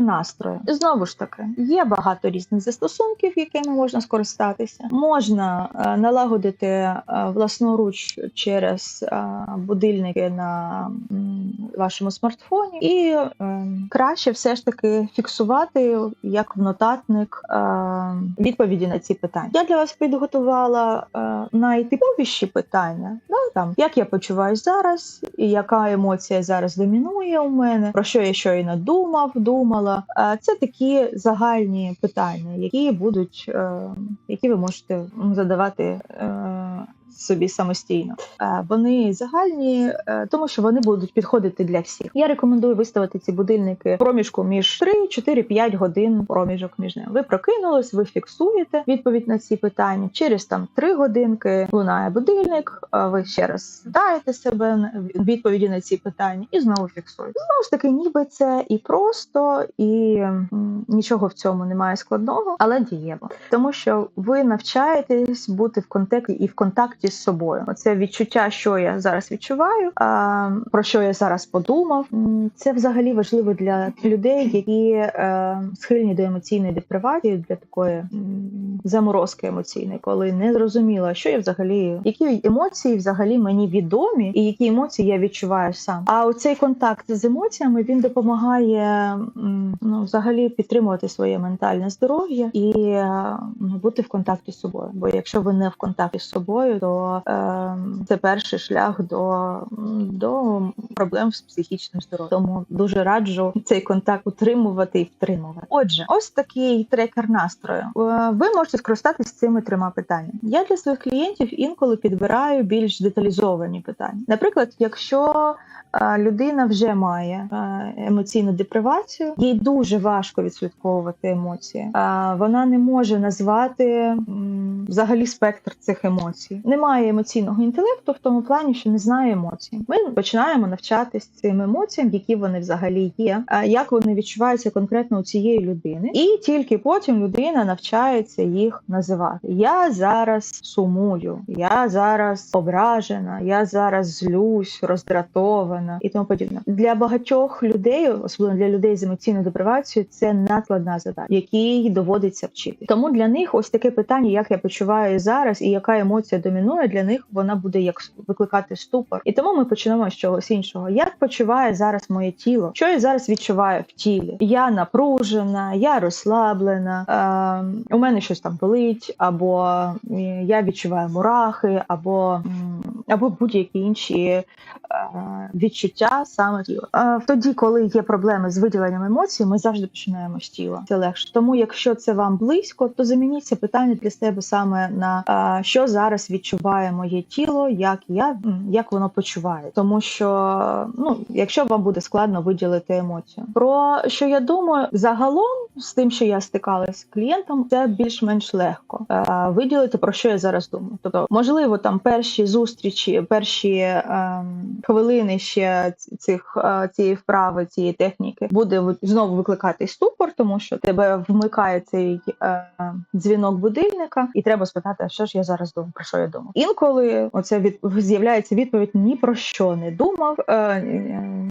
настрою. Знову ж таки, є багато різних застосунків, якими можна скористатися. Можна е, налагодити е, власноруч через е, будильники на вашому смартфоні, і е, краще все ж таки фіксувати як в нотатник е, відповіді на ці питання. Я для вас підготувала е, найтиповіші питання. Да, там як я почуваюсь зараз, і яка емоція зараз домінує у мене, про що я щойно думав, думала. Е, Це такі загальні питання, які будуть, е, які ви можете задавати. Собі самостійно Е, вони загальні, е, тому що вони будуть підходити для всіх. Я рекомендую виставити ці будильники в проміжку між 3, 4, 5 годин проміжок між ними. Ви прокинулись, ви фіксуєте відповідь на ці питання. Через там 3 годинки лунає будильник. Ви ще раз даєте себе відповіді на ці питання і знову фіксуєте. Знову ж таки, ніби це і просто, і нічого в цьому немає складного, але дієво, тому що ви навчаєтесь бути в контакті і в контакті з собою. Оце відчуття, що я зараз відчуваю, про що я зараз подумав. Це взагалі важливо для людей, які е, схильні до емоційної депривації, для такої заморозки емоційної, коли не зрозуміло, що я взагалі, які емоції взагалі мені відомі, і які емоції я відчуваю сам. А оцей контакт з емоціями він допомагає ну, взагалі підтримувати своє ментальне здоров'я і е, ну, бути в контакті з собою. Бо якщо ви не в контакті з собою, то е, це перший шлях до, до проблем з психічним здоров'ям. Тому дуже раджу цей контакт утримувати і втримувати. Отже, ось такий трекер настрою. Е, Ви можете скористатися цими трьома питаннями. Я для своїх клієнтів інколи підбираю більш деталізовані питання. Наприклад, якщо е, людина вже має е, емоційну депривацію, їй дуже важко відслідковувати емоції. Е, Вона не може назвати взагалі спектр цих емоцій. Немає емоційного інтелекту в тому плані, що не знає емоцій. Ми починаємо навчатись цим емоціям, які вони взагалі є, як вони відчуваються конкретно у цієї людини, і тільки потім людина навчається їх називати. Я зараз сумую, я зараз ображена, я зараз злюсь, роздратована і тому подібне. Для багатьох людей, особливо для людей з емоційною депривацією, це надскладна задача, якій доводиться вчити. Тому для них ось таке питання, як я почуваю зараз, і яка емоція домінує, для них вона буде як викликати ступор. І тому ми почнемо з чогось іншого. Як почуває зараз моє тіло? Що я зараз відчуваю в тілі? Я напружена, я розслаблена, е, у мене щось там болить, або я відчуваю мурахи, або, або будь-які інші відчуття саме тіла. Е, тоді, коли є проблеми з виділенням емоцій, ми завжди починаємо з тіла. Це легше. Тому, якщо це вам близько, то замініть це питання для себе саме на е, що зараз відчуває моє тіло, як я як воно почуває. Тому що ну, якщо вам буде складно виділити емоцію, про що я думаю, загалом з тим, що я стикалася з клієнтом, це більш-менш легко е, виділити про що я зараз думаю. Тобто, можливо, там перші зустрічі, перші е, хвилини ще цих цієї вправи, цієї техніки буде знову викликати ступор, тому що тебе вмикає цей е, дзвінок будильника, і треба спитати, а що ж я зараз думаю, про що я думаю. Інколи оце від з'являється відповідь ні про що не думав е,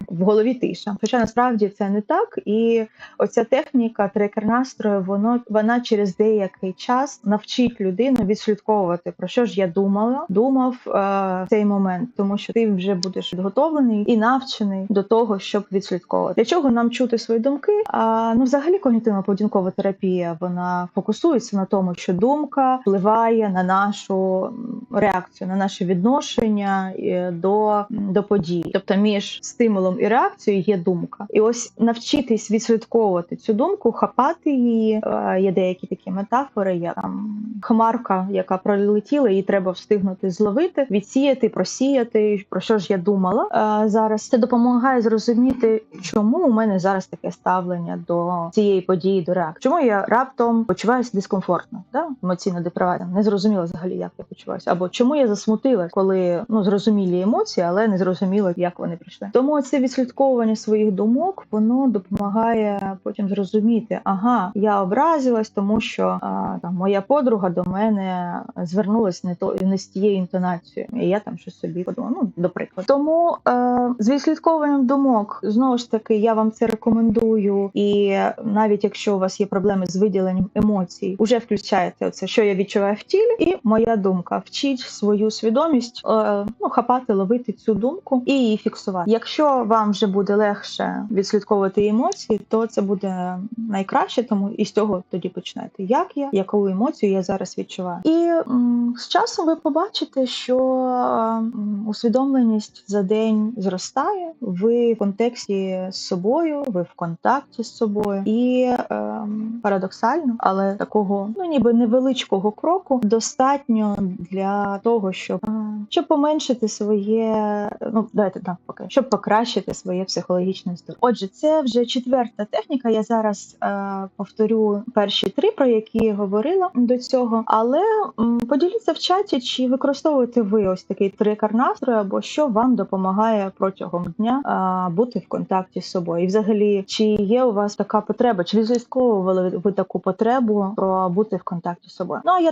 в голові тиша. Хоча насправді це не так, і оця техніка трекер настрою, воно вона через деякий час навчить людину відслідковувати про що ж я думала, думав е, в цей момент, тому що ти вже будеш підготовлений і навчений до того, щоб відслідковувати. Для чого нам чути свої думки? А ну, взагалі, когнітивно поведінкова терапія вона фокусується на тому, що думка впливає на нашу реакцію, на наше відношення е, до, до подій. Тобто між стимулом і реакцією є думка. І ось навчитись відслідковувати цю думку, хапати її. Е, Є деякі такі метафори, як там хмарка, яка пролетіла, її треба встигнути зловити, відсіяти, просіяти. Про що ж я думала е, зараз? Це допомагає зрозуміти, чому у мене зараз таке ставлення до цієї події, до реакції. Чому я раптом почуваюся дискомфортно, да? емоційно депривативно, не зрозуміла взагалі, як я почуваюся, або чому я засмутилась, коли ну зрозумілі емоції, але не зрозуміло, як вони прийшли. Тому це відслідковування своїх думок воно допомагає потім зрозуміти, ага, я образилась, тому що а, там моя подруга до мене звернулась не то не з тією інтонацією, і я там щось собі подумала. Ну, до прикладу. Тому е, з відслідковуванням думок знову ж таки я вам це рекомендую. І навіть якщо у вас є проблеми з виділенням емоцій, уже включаєте оце, що я відчуваю в тілі, і моя думка. Вчіть свою свідомість, е, ну хапати, ловити цю думку і її фіксувати. Якщо вам вже буде легше відслідковувати емоції, то це буде найкраще, тому і з цього тоді починайте. Як я, яку емоцію я зараз відчуваю, і з часом ви побачите, що усвідомленість за день зростає. Ви в контексті з собою, ви в контакті з собою, і ем, парадоксально, але такого ну ніби невеличкого кроку достатньо для того, щоб, е, щоб поменшити своє, ну давайте так поки, щоб покращити своє психологічне здоров'я. Отже, це вже четверта техніка. Я зараз е, повторю перші три, про які говорила до цього, але м, поділіться в чаті, чи використовуєте ви ось такий трикар настрою, або що вам допомагає протягом дня а, бути в контакті з собою. І взагалі, чи є у вас така потреба, чи відслідковували ви таку потребу про бути в контакті з собою? Ну а я